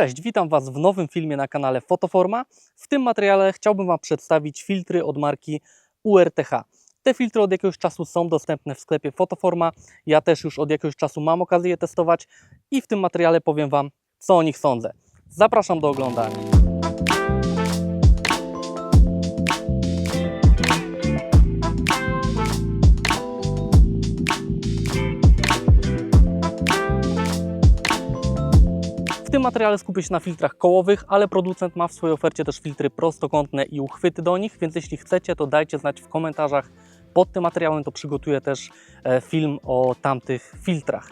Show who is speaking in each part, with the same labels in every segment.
Speaker 1: Cześć, witam Was w nowym filmie na kanale Fotoforma. W tym materiale chciałbym Wam przedstawić filtry od marki URTH. Te filtry od jakiegoś czasu są dostępne w sklepie Fotoforma. Ja też już od jakiegoś czasu mam okazję je testować i w tym materiale powiem Wam, co o nich sądzę. Zapraszam do oglądania. W tym materiale skupię się na filtrach kołowych, ale producent ma w swojej ofercie też filtry prostokątne i uchwyty do nich, więc jeśli chcecie, to dajcie znać w komentarzach pod tym materiałem, to przygotuję też e, film o tamtych filtrach.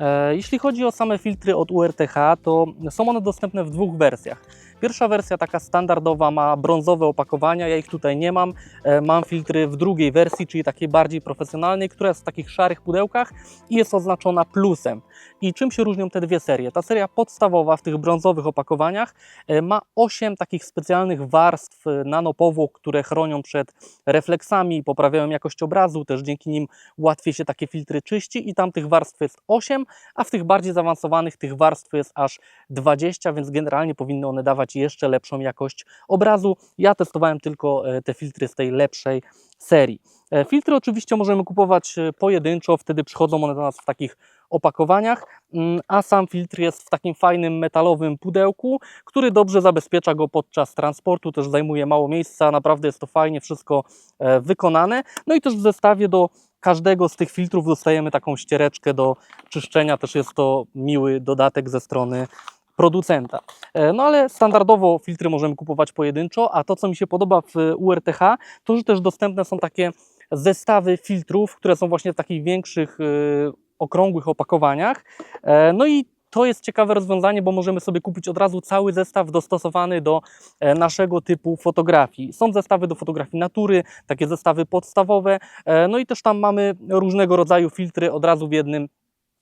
Speaker 1: E, Jeśli chodzi o same filtry od URTH, to są one dostępne w dwóch wersjach. Pierwsza wersja, taka standardowa, ma brązowe opakowania, ja ich tutaj nie mam. E, Mam filtry w drugiej wersji, czyli takiej bardziej profesjonalnej, która jest w takich szarych pudełkach i jest oznaczona plusem. I czym się różnią te dwie serie? Ta seria podstawowa w tych brązowych opakowaniach e, ma 8 takich specjalnych warstw e, nanopowłok, które chronią przed refleksami, poprawiają jakość obrazu, też dzięki nim łatwiej się takie filtry czyści i tam tych warstw jest 8, a w tych bardziej zaawansowanych tych warstw jest aż 20, więc generalnie powinny one dawać jeszcze lepszą jakość obrazu. Ja testowałem tylko e, te filtry z tej lepszej serii. E, Filtry oczywiście możemy kupować e, pojedynczo, wtedy przychodzą one do nas w takich opakowaniach, mm, a sam filtr jest w takim fajnym metalowym pudełku, który dobrze zabezpiecza go podczas transportu, też zajmuje mało miejsca, naprawdę jest to fajnie wszystko wykonane. No i też w zestawie do każdego z tych filtrów dostajemy taką ściereczkę do czyszczenia, też jest to miły dodatek ze strony producenta. E, No ale standardowo filtry możemy kupować pojedynczo, a to co mi się podoba w URTH, to że też dostępne są takie zestawy filtrów, które są właśnie w takich większych, y, okrągłych opakowaniach. E, No i to jest ciekawe rozwiązanie, bo możemy sobie kupić od razu cały zestaw dostosowany do e, naszego typu fotografii. Są zestawy do fotografii natury, takie zestawy podstawowe, no i też tam mamy różnego rodzaju filtry od razu w jednym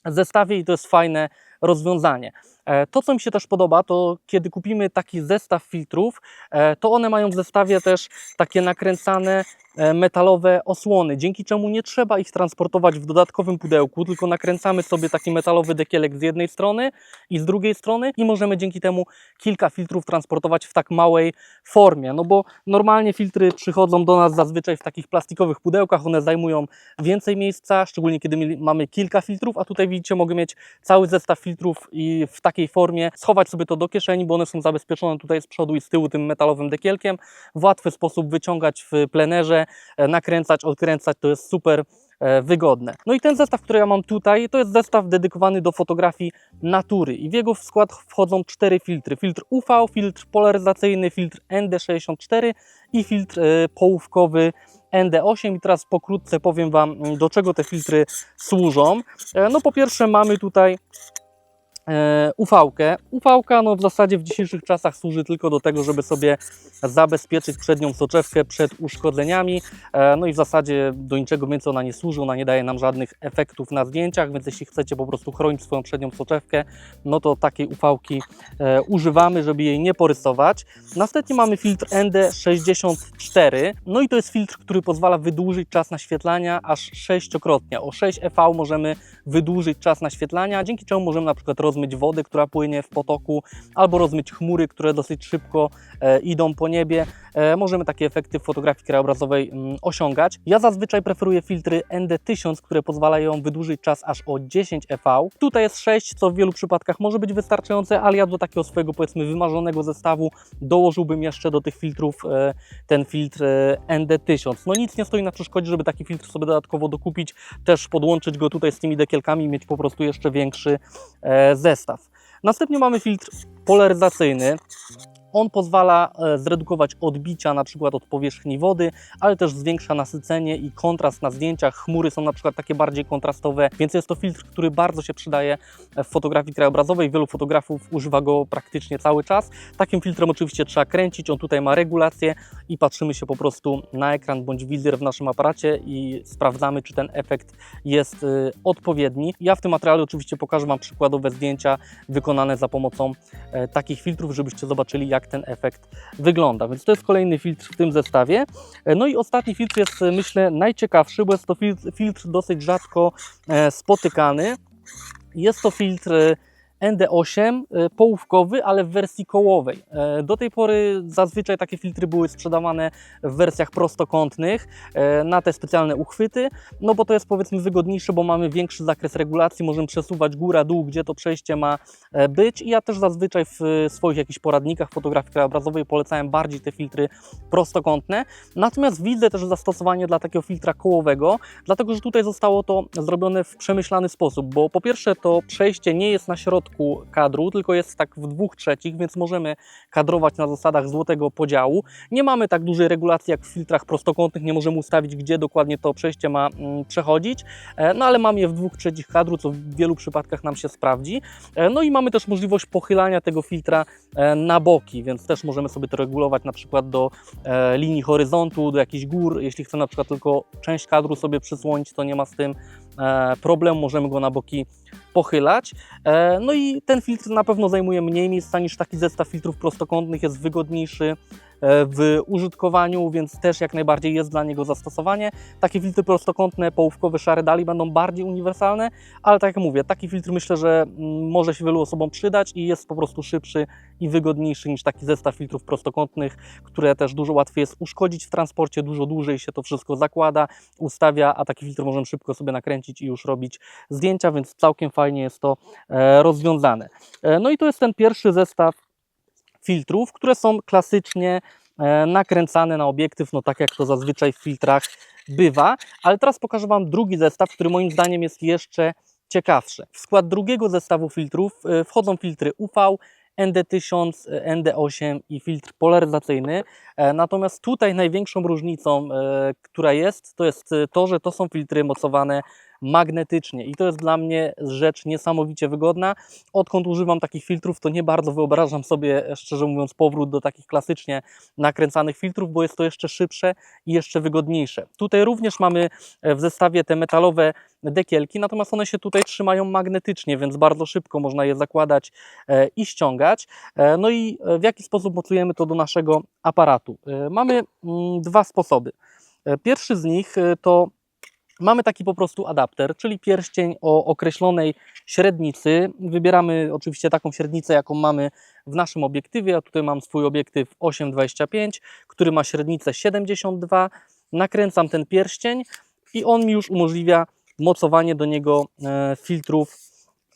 Speaker 1: zestawie i to jest fajne rozwiązanie. E, To, co mi się też podoba, to kiedy kupimy taki zestaw filtrów, e, to one mają w zestawie też takie nakręcane e, metalowe osłony, dzięki czemu nie trzeba ich transportować w dodatkowym pudełku, tylko nakręcamy sobie taki metalowy dekielek z jednej strony i z drugiej strony i możemy dzięki temu kilka filtrów transportować w tak małej formie, no bo normalnie filtry przychodzą do nas zazwyczaj w takich plastikowych pudełkach, one zajmują więcej miejsca, szczególnie kiedy mamy kilka filtrów, a tutaj widzicie, mogę mieć cały zestaw filtrów i w takiej formie schować sobie to do kieszeni, bo one są zabezpieczone tutaj z przodu i z tyłu tym metalowym dekielkiem. W łatwy sposób wyciągać w plenerze, e, nakręcać, odkręcać, to jest super e, wygodne. No i ten zestaw, który ja mam tutaj, to jest zestaw dedykowany do fotografii natury i w jego skład wchodzą cztery filtry. Filtr UV, filtr polaryzacyjny, filtr ND64 i filtr e, połówkowy ND8 i teraz pokrótce powiem Wam, do czego te filtry służą. No po pierwsze mamy tutaj UV-kę. UV-ka no w zasadzie w dzisiejszych czasach służy tylko do tego, żeby sobie zabezpieczyć przednią soczewkę przed uszkodzeniami. E, No i w zasadzie do niczego więcej ona nie służy, ona nie daje nam żadnych efektów na zdjęciach, więc jeśli chcecie po prostu chronić swoją przednią soczewkę, no to takiej UV-ki e, używamy, żeby jej nie porysować. Następnie mamy filtr ND64. No i to jest filtr, który pozwala wydłużyć czas naświetlania aż sześciokrotnie. O 6 EV możemy wydłużyć czas naświetlania, dzięki czemu możemy na przykład rozmyć wodę, która płynie w potoku, albo rozmyć chmury, które dosyć szybko e, idą po niebie. E, możemy takie efekty w fotografii krajobrazowej mm, osiągać. Ja zazwyczaj preferuję filtry ND1000, które pozwalają wydłużyć czas aż o 10 EV. Tutaj jest 6, co w wielu przypadkach może być wystarczające, ale ja do takiego swojego powiedzmy wymarzonego zestawu dołożyłbym jeszcze do tych filtrów e, ten filtr e, ND1000. No nic nie stoi na przeszkodzie, żeby taki filtr sobie dodatkowo dokupić, też podłączyć go tutaj z tymi dekielkami mieć po prostu jeszcze większy e, zestaw. Następnie mamy filtr polaryzacyjny. On pozwala e, zredukować odbicia na przykład od powierzchni wody, ale też zwiększa nasycenie i kontrast na zdjęciach. Chmury są na przykład takie bardziej kontrastowe, więc jest to filtr, który bardzo się przydaje w fotografii krajobrazowej. Wielu fotografów używa go praktycznie cały czas. Takim filtrem oczywiście trzeba kręcić, on tutaj ma regulację i patrzymy się po prostu na ekran bądź wizjer w naszym aparacie i sprawdzamy, czy ten efekt jest y, odpowiedni. Ja w tym materiale oczywiście pokażę Wam przykładowe zdjęcia wykonane za pomocą e, takich filtrów, żebyście zobaczyli, jak ten efekt wygląda. Więc to jest kolejny filtr w tym zestawie. No i ostatni filtr jest, myślę, najciekawszy, bo jest to filtr, filtr dosyć rzadko e, spotykany. Jest to filtr ND8 e, połówkowy, ale w wersji kołowej. E, Do tej pory zazwyczaj takie filtry były sprzedawane w wersjach prostokątnych e, na te specjalne uchwyty, no bo to jest powiedzmy wygodniejsze, bo mamy większy zakres regulacji, możemy przesuwać góra, dół, gdzie to przejście ma być. I ja też zazwyczaj w swoich jakichś poradnikach fotografii krajobrazowej polecałem bardziej te filtry prostokątne, natomiast widzę też zastosowanie dla takiego filtra kołowego, dlatego że tutaj zostało to zrobione w przemyślany sposób, bo po pierwsze to przejście nie jest na środku kadru, tylko jest tak w dwóch trzecich, więc możemy kadrować na zasadach złotego podziału. Nie mamy tak dużej regulacji jak w filtrach prostokątnych, nie możemy ustawić, gdzie dokładnie to przejście ma mm, przechodzić, e, no ale mamy je w dwóch trzecich kadru, co w wielu przypadkach nam się sprawdzi. E, No i mamy też możliwość pochylania tego filtra e, na boki, więc też możemy sobie to regulować na przykład do linii horyzontu, do jakichś gór. Jeśli chcę na przykład tylko część kadru sobie przysłonić, to nie ma z tym e, problemu, możemy go na boki pochylać. E, No i ten filtr na pewno zajmuje mniej miejsca niż taki zestaw filtrów prostokątnych, jest wygodniejszy w użytkowaniu, więc też jak najbardziej jest dla niego zastosowanie. Takie filtry prostokątne, połówkowe, szare dali będą bardziej uniwersalne, ale tak jak mówię, taki filtr myślę, że mm, może się wielu osobom przydać i jest po prostu szybszy i wygodniejszy niż taki zestaw filtrów prostokątnych, które też dużo łatwiej jest uszkodzić w transporcie, dużo dłużej się to wszystko zakłada, ustawia, a taki filtr możemy szybko sobie nakręcić i już robić zdjęcia, więc całkiem fajnie jest to e, rozwiązane. E, No i to jest ten pierwszy zestaw filtrów, które są klasycznie e, nakręcane na obiektyw, no tak jak to zazwyczaj w filtrach bywa. Ale teraz pokażę Wam drugi zestaw, który moim zdaniem jest jeszcze ciekawszy. W skład drugiego zestawu filtrów e, wchodzą filtry UV, ND1000, e, ND8 i filtr polaryzacyjny. E, Natomiast tutaj największą różnicą, która jest, to jest to, że to są filtry mocowane magnetycznie i to jest dla mnie rzecz niesamowicie wygodna. Odkąd używam takich filtrów, to nie bardzo wyobrażam sobie, e, szczerze mówiąc, powrót do takich klasycznie nakręcanych filtrów, bo jest to jeszcze szybsze i jeszcze wygodniejsze. Tutaj również mamy e, w zestawie te metalowe dekielki, natomiast one się tutaj trzymają magnetycznie, więc bardzo szybko można je zakładać e, i ściągać. No i w jaki sposób mocujemy to do naszego aparatu? Mamy mm, dwa sposoby. Pierwszy z nich to Mamy taki po prostu adapter, czyli pierścień o określonej średnicy. Wybieramy oczywiście taką średnicę, jaką mamy w naszym obiektywie. Ja tutaj mam swój obiektyw 8,25, który ma średnicę 72. Nakręcam ten pierścień i on mi już umożliwia mocowanie do niego e, filtrów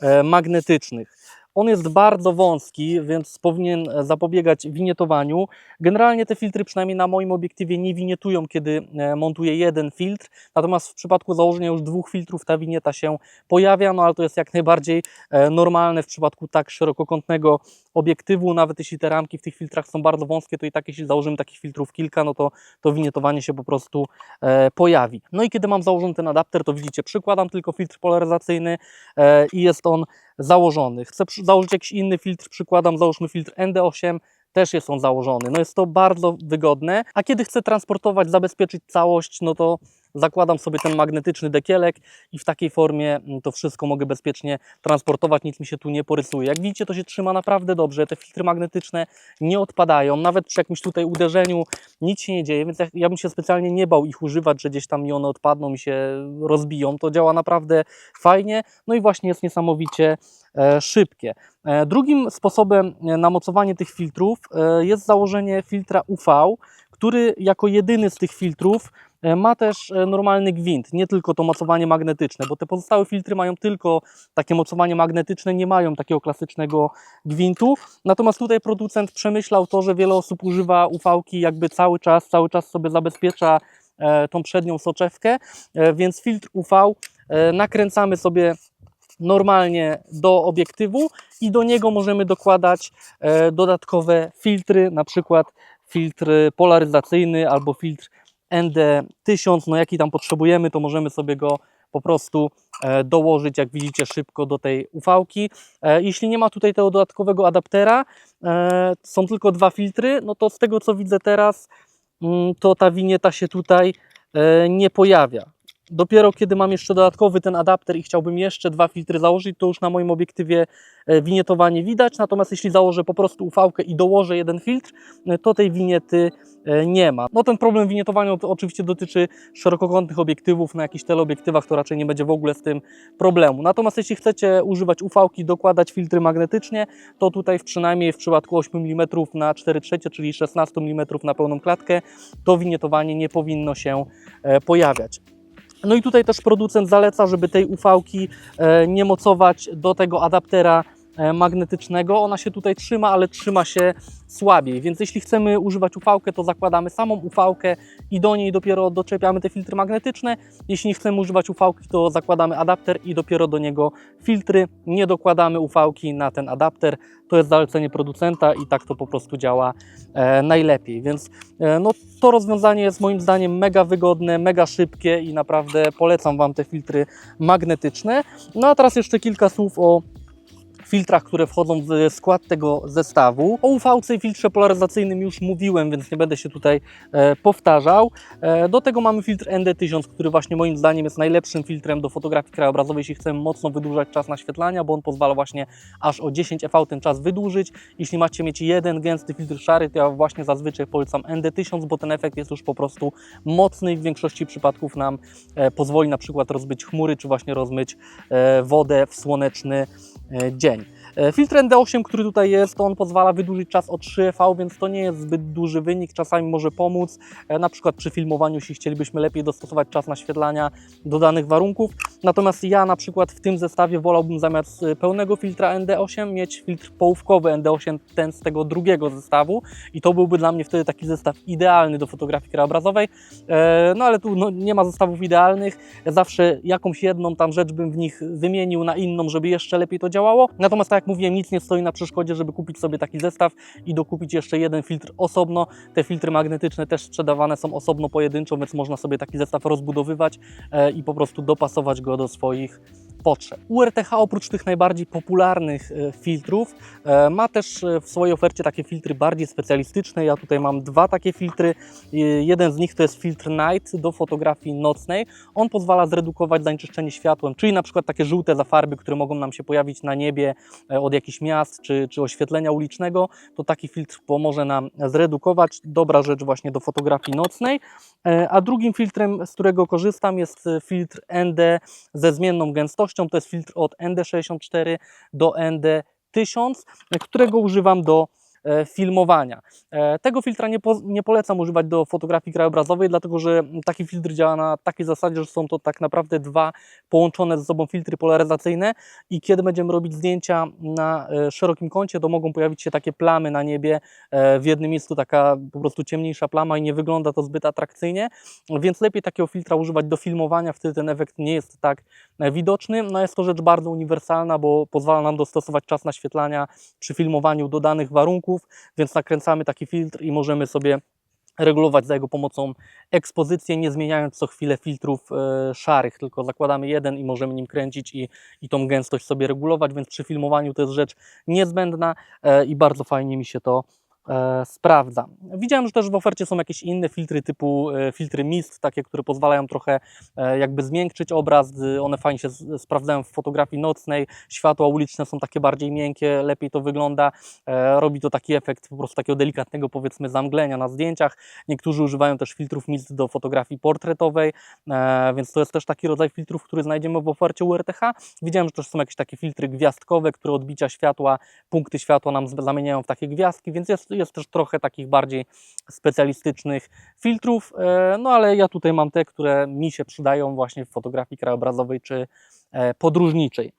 Speaker 1: e, magnetycznych. On jest bardzo wąski, więc powinien zapobiegać winietowaniu. Generalnie te filtry, przynajmniej na moim obiektywie, nie winietują, kiedy e, montuję jeden filtr. Natomiast w przypadku założenia już dwóch filtrów ta winieta się pojawia, no ale to jest jak najbardziej e, normalne w przypadku tak szerokokątnego obiektywu. Nawet jeśli te ramki w tych filtrach są bardzo wąskie, to i tak jeśli założymy takich filtrów kilka, no to to winietowanie się po prostu e, pojawi. No i kiedy mam założony ten adapter, to widzicie, przykładam tylko filtr polaryzacyjny e, i jest on założony. Chcę założyć jakiś inny filtr, przykładam, załóżmy filtr ND8, też jest on założony. No jest to bardzo wygodne, a kiedy chcę transportować, zabezpieczyć całość, no to zakładam sobie ten magnetyczny dekielek i w takiej formie mm, to wszystko mogę bezpiecznie transportować, nic mi się tu nie porysuje. Jak widzicie, to się trzyma naprawdę dobrze, te filtry magnetyczne nie odpadają, nawet przy jakimś tutaj uderzeniu nic się nie dzieje, więc ja, ja bym się specjalnie nie bał ich używać, że gdzieś tam mi one odpadną i się rozbiją. To działa naprawdę fajnie, no i właśnie jest niesamowicie e, szybkie. E, Drugim sposobem e, na mocowanie tych filtrów jest założenie filtra UV, który jako jedyny z tych filtrów ma też e, normalny gwint, nie tylko to mocowanie magnetyczne, bo te pozostałe filtry mają tylko takie mocowanie magnetyczne, nie mają takiego klasycznego gwintu. Natomiast tutaj producent przemyślał to, że wiele osób używa UV-ki jakby cały czas, cały czas sobie zabezpiecza e, tą przednią soczewkę, e, więc filtr UV e, nakręcamy sobie normalnie do obiektywu i do niego możemy dokładać e, dodatkowe filtry, na przykład filtr polaryzacyjny albo filtr ND1000, no jaki tam potrzebujemy, to możemy sobie go po prostu e, dołożyć, jak widzicie, szybko do tej UV-ki. E, Jeśli nie ma tutaj tego dodatkowego adaptera, e, są tylko dwa filtry, no to z tego co widzę teraz, mm, to ta winieta się tutaj nie pojawia. Dopiero kiedy mam jeszcze dodatkowy ten adapter i chciałbym jeszcze dwa filtry założyć, to już na moim obiektywie e, winietowanie widać. Natomiast jeśli założę po prostu ufałkę i dołożę jeden filtr, e, to tej winiety e, nie ma. No ten problem winietowania to oczywiście dotyczy szerokokątnych obiektywów. Na jakichś teleobiektywach to raczej nie będzie w ogóle z tym problemu. Natomiast jeśli chcecie używać ufałki, dokładać filtry magnetycznie, to tutaj w przynajmniej w przypadku 8 mm na 4 trzecie, czyli 16 mm na pełną klatkę, to winietowanie nie powinno się pojawiać. No i tutaj też producent zaleca, żeby tej ufałki e, nie mocować do tego adaptera magnetycznego. Ona się tutaj trzyma, ale trzyma się słabiej, więc jeśli chcemy używać ufałkę, to zakładamy samą ufałkę i do niej dopiero doczepiamy te filtry magnetyczne. Jeśli nie chcemy używać ufałki, to zakładamy adapter i dopiero do niego filtry. Nie dokładamy ufałki na ten adapter. To jest zalecenie producenta i tak to po prostu działa e, najlepiej. Więc e, no, to rozwiązanie jest moim zdaniem mega wygodne, mega szybkie i naprawdę polecam Wam te filtry magnetyczne. No a teraz jeszcze kilka słów o filtrach, które wchodzą w skład tego zestawu. O UVC i filtrze polaryzacyjnym już mówiłem, więc nie będę się tutaj e, powtarzał. E, do tego mamy filtr ND1000, który właśnie moim zdaniem jest najlepszym filtrem do fotografii krajobrazowej, jeśli chcemy mocno wydłużać czas naświetlania, bo on pozwala właśnie aż o 10 EV ten czas wydłużyć. Jeśli macie mieć jeden gęsty filtr szary, to ja właśnie zazwyczaj polecam ND1000, bo ten efekt jest już po prostu mocny i w większości przypadków nam e, pozwoli na przykład rozmyć chmury, czy właśnie rozmyć wodę w słoneczny e, dzień. E, Filtr ND8, który tutaj jest, to on pozwala wydłużyć czas o 3V, więc to nie jest zbyt duży wynik. Czasami może pomóc, e, na przykład przy filmowaniu, jeśli chcielibyśmy lepiej dostosować czas naświetlania do danych warunków. Natomiast ja na przykład w tym zestawie wolałbym zamiast e, pełnego filtra ND8 mieć filtr połówkowy ND8, ten z tego drugiego zestawu i to byłby dla mnie wtedy taki zestaw idealny do fotografii krajobrazowej. No ale tu no, nie ma zestawów idealnych. Zawsze jakąś jedną tam rzecz bym w nich wymienił na inną, żeby jeszcze lepiej to działało. Natomiast tak jak mówiłem, nic nie stoi na przeszkodzie, żeby kupić sobie taki zestaw i dokupić jeszcze jeden filtr osobno. Te filtry magnetyczne też sprzedawane są osobno pojedynczo, więc można sobie taki zestaw rozbudowywać e, i po prostu dopasować go do swoich potrzeb. URTH oprócz tych najbardziej popularnych e, filtrów e, ma też e, w swojej ofercie takie filtry bardziej specjalistyczne. Ja tutaj mam dwa takie filtry. Jeden z nich to jest filtr Night do fotografii nocnej. On pozwala zredukować zanieczyszczenie światłem, czyli na przykład takie żółte zafarby, które mogą nam się pojawić na niebie od jakichś miast czy, czy oświetlenia ulicznego, to taki filtr pomoże nam zredukować. Dobra rzecz właśnie do fotografii nocnej. A drugim filtrem, z którego korzystam jest filtr ND ze zmienną gęstością. To jest filtr od ND64 do ND1000, e, którego używam do filmowania. E, Tego filtra nie, po, nie polecam używać do fotografii krajobrazowej, dlatego że taki filtr działa na takiej zasadzie, że są to tak naprawdę dwa połączone ze sobą filtry polaryzacyjne i kiedy będziemy robić zdjęcia na e, szerokim kącie, to mogą pojawić się takie plamy na niebie, e, w jednym miejscu taka po prostu ciemniejsza plama i nie wygląda to zbyt atrakcyjnie, więc lepiej takiego filtra używać do filmowania, wtedy ten efekt nie jest tak e, widoczny. No jest to rzecz bardzo uniwersalna, bo pozwala nam dostosować czas naświetlania przy filmowaniu do danych warunków, więc nakręcamy taki filtr i możemy sobie regulować za jego pomocą ekspozycję, nie zmieniając co chwilę filtrów e, szarych, tylko zakładamy jeden i możemy nim kręcić i, i tą gęstość sobie regulować, więc przy filmowaniu to jest rzecz niezbędna e, i bardzo fajnie mi się to sprawdza. Widziałem, że też w ofercie są jakieś inne filtry typu e, filtry mist, takie, które pozwalają trochę e, jakby zmiękczyć obraz, one fajnie się sprawdzają w fotografii nocnej, światła uliczne są takie bardziej miękkie, lepiej to wygląda, e, robi to taki efekt po prostu takiego delikatnego powiedzmy zamglenia na zdjęciach. Niektórzy używają też filtrów mist do fotografii portretowej, e, więc to jest też taki rodzaj filtrów, który znajdziemy w ofercie URTH. Widziałem, że też są jakieś takie filtry gwiazdkowe, które odbicia światła, punkty światła nam zamieniają w takie gwiazdki, więc jest, jest też trochę takich bardziej specjalistycznych filtrów, e, no ale ja tutaj mam te, które mi się przydają właśnie w fotografii krajobrazowej czy e, podróżniczej.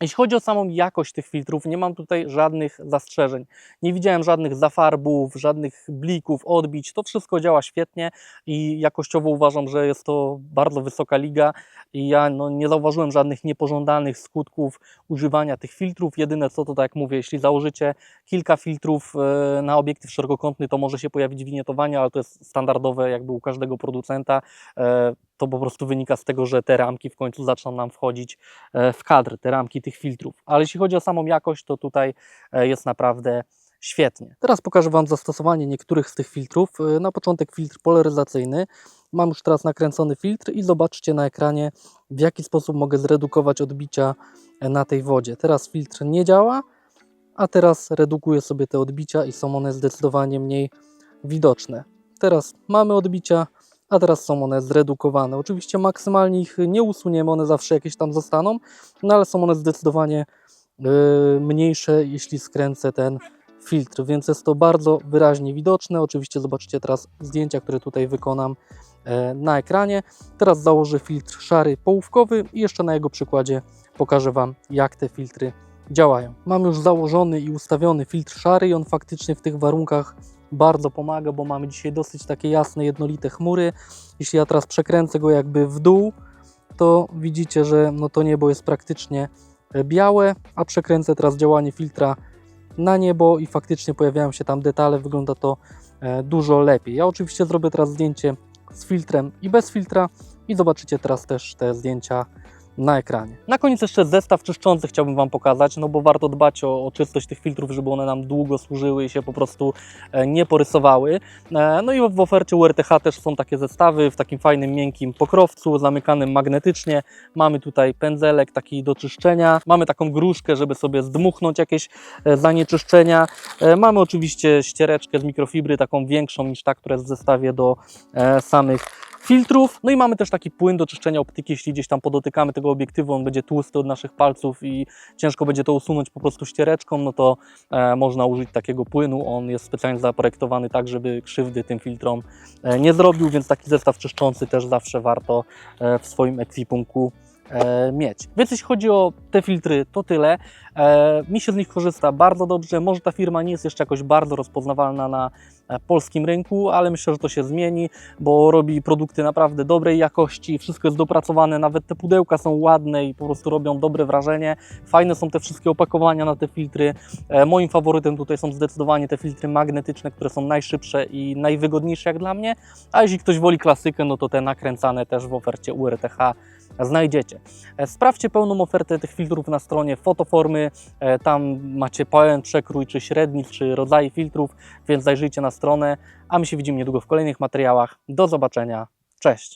Speaker 1: Jeśli chodzi o samą jakość tych filtrów, nie mam tutaj żadnych zastrzeżeń. Nie widziałem żadnych zafarbów, żadnych blików, odbić. To wszystko działa świetnie i jakościowo uważam, że jest to bardzo wysoka liga i ja no, nie zauważyłem żadnych niepożądanych skutków używania tych filtrów. Jedyne co to, tak jak mówię, jeśli założycie kilka filtrów e, na obiektyw szerokokątny, to może się pojawić winietowanie, ale to jest standardowe jakby u każdego producenta. To po prostu wynika z tego, że te ramki w końcu zaczną nam wchodzić e, w kadr, te ramki tych filtrów. Ale jeśli chodzi o samą jakość, to tutaj e, jest naprawdę świetnie. Teraz pokażę Wam zastosowanie niektórych z tych filtrów. E, Na początek filtr polaryzacyjny. mam już teraz nakręcony filtr i zobaczcie na ekranie, w jaki sposób mogę zredukować odbicia na tej wodzie. Teraz filtr nie działa, a teraz redukuję sobie te odbicia i są one zdecydowanie mniej widoczne. Teraz mamy odbicia, a teraz są one zredukowane. Oczywiście maksymalnie ich nie usuniemy, one zawsze jakieś tam zostaną, no ale są one zdecydowanie e, mniejsze, jeśli skręcę ten filtr, więc jest to bardzo wyraźnie widoczne. Oczywiście zobaczycie teraz zdjęcia, które tutaj wykonam e, na ekranie. Teraz założę filtr szary połówkowy i jeszcze na jego przykładzie pokażę Wam, jak te filtry działają. Mam już założony i ustawiony filtr szary i on faktycznie w tych warunkach bardzo pomaga, bo mamy dzisiaj dosyć takie jasne, jednolite chmury. Jeśli ja teraz przekręcę go jakby w dół, to widzicie, że no to niebo jest praktycznie e, białe, a przekręcę teraz działanie filtra na niebo i faktycznie pojawiają się tam detale, wygląda to e, dużo lepiej. Ja oczywiście zrobię teraz zdjęcie z filtrem i bez filtra i zobaczycie teraz też te zdjęcia na ekranie. Na koniec jeszcze zestaw czyszczący chciałbym Wam pokazać, no bo warto dbać o, o czystość tych filtrów, żeby one nam długo służyły i się po prostu e, nie porysowały. E, No i w ofercie URTH też są takie zestawy w takim fajnym, miękkim pokrowcu, zamykanym magnetycznie. Mamy tutaj pędzelek taki do czyszczenia, mamy taką gruszkę, żeby sobie zdmuchnąć jakieś e, zanieczyszczenia. Mamy oczywiście ściereczkę z mikrofibry, taką większą niż ta, która jest w zestawie do samych filtrów. No i mamy też taki płyn do czyszczenia optyki, jeśli gdzieś tam podotykamy tego obiektywu, on będzie tłusty od naszych palców i ciężko będzie to usunąć po prostu ściereczką, no to e, można użyć takiego płynu. On jest specjalnie zaprojektowany tak, żeby krzywdy tym filtrom e, nie zrobił, więc taki zestaw czyszczący też zawsze warto e, w swoim ekwipunku mieć. Więc jeśli chodzi o te filtry, to tyle. E, mi się z nich korzysta bardzo dobrze. Może ta firma nie jest jeszcze jakoś bardzo rozpoznawalna na e, polskim rynku, ale myślę, że to się zmieni, bo robi produkty naprawdę dobrej jakości, wszystko jest dopracowane, nawet te pudełka są ładne i po prostu robią dobre wrażenie. Fajne są te wszystkie opakowania na te filtry. E, moim faworytem tutaj są zdecydowanie te filtry magnetyczne, które są najszybsze i najwygodniejsze jak dla mnie, a jeśli ktoś woli klasykę, no to te nakręcane też w ofercie URTH znajdziecie. E, Sprawdźcie pełną ofertę tych filtrów na stronie Fotoformy. E, Tam macie pełen przekrój, czy średnich, czy rodzaje filtrów, więc zajrzyjcie na stronę. A my się widzimy niedługo w kolejnych materiałach. Do zobaczenia. Cześć!